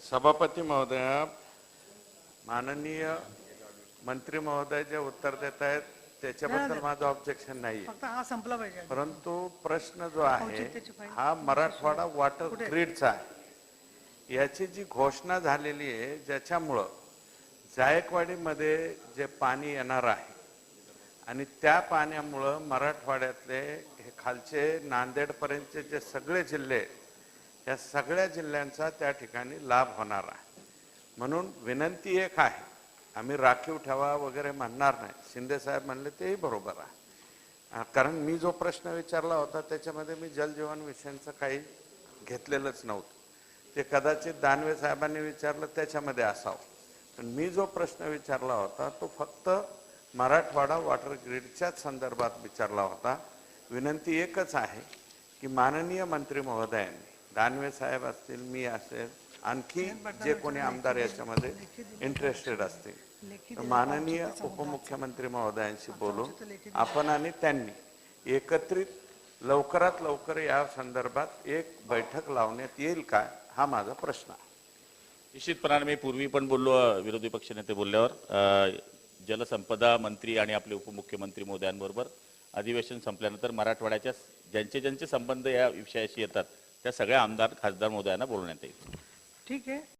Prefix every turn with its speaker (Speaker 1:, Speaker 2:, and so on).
Speaker 1: सभापती महोदय माननीय मंत्री महोदय जे उत्तर देत आहेत त्याच्याबद्दल माझं ऑब्जेक्शन नाही
Speaker 2: फक्त हा संपला पाहिजे
Speaker 1: परंतु प्रश्न जो आहे. हा मराठवाडा वॉटर ग्रीडचा आहे. याची जी घोषणा झालेली आहे ज्याच्यामुळं जायकवाडीमध्ये जे पाणी येणार आहे आणि त्या पाण्यामुळं मराठवाड्यातले हे खालचे नांदेडपर्यंतचे जे सगळे जिल्हे आहेत, या सगळ्या जिल्ह्यांचा त्या ठिकाणी लाभ होणार आहे. म्हणून विनंती एक आहे. आम्ही राखीव ठेवा वगैरे म्हणणार नाही. शिंदे साहेब म्हणले तेही बरोबर आहे. कारण मी जो प्रश्न विचारला होता त्याच्यामध्ये मी जलजीवन मिशनचं काही घेतलेलंच नव्हतं. ते कदाचित दानवे साहेबांनी विचारलं त्याच्यामध्ये असावं. पण मी जो प्रश्न विचारला होता तो फक्त मराठवाडा वॉटर ग्रीडच्याच संदर्भात विचारला होता. विनंती एकच आहे की माननीय मंत्री महोदयांनी दानवे साहेब असतील मी असेल आणखी जे कोणी आमदार याच्यामध्ये इंटरेस्टेड असतील. माननीय उपमुख्यमंत्री महोदयांशी बोलून आपण आणि त्यांनी एकत्रित लवकरात लवकर या संदर्भात एक बैठक लावण्यात येईल का हा माझा प्रश्न आहे.
Speaker 3: निश्चितपणाने मी पूर्वी पण बोललो विरोधी पक्षनेते बोलल्यावर. जलसंपदा मंत्री आणि आपले उपमुख्यमंत्री मोदयांबरोबर अधिवेशन संपल्यानंतर मराठवाड्याच्या ज्यांचे ज्यांचे संबंध या विषयाशी येतात त्या सगळ्या आमदार खासदार महोदयांना बोलण्यात येईल.
Speaker 2: ठीक आहे.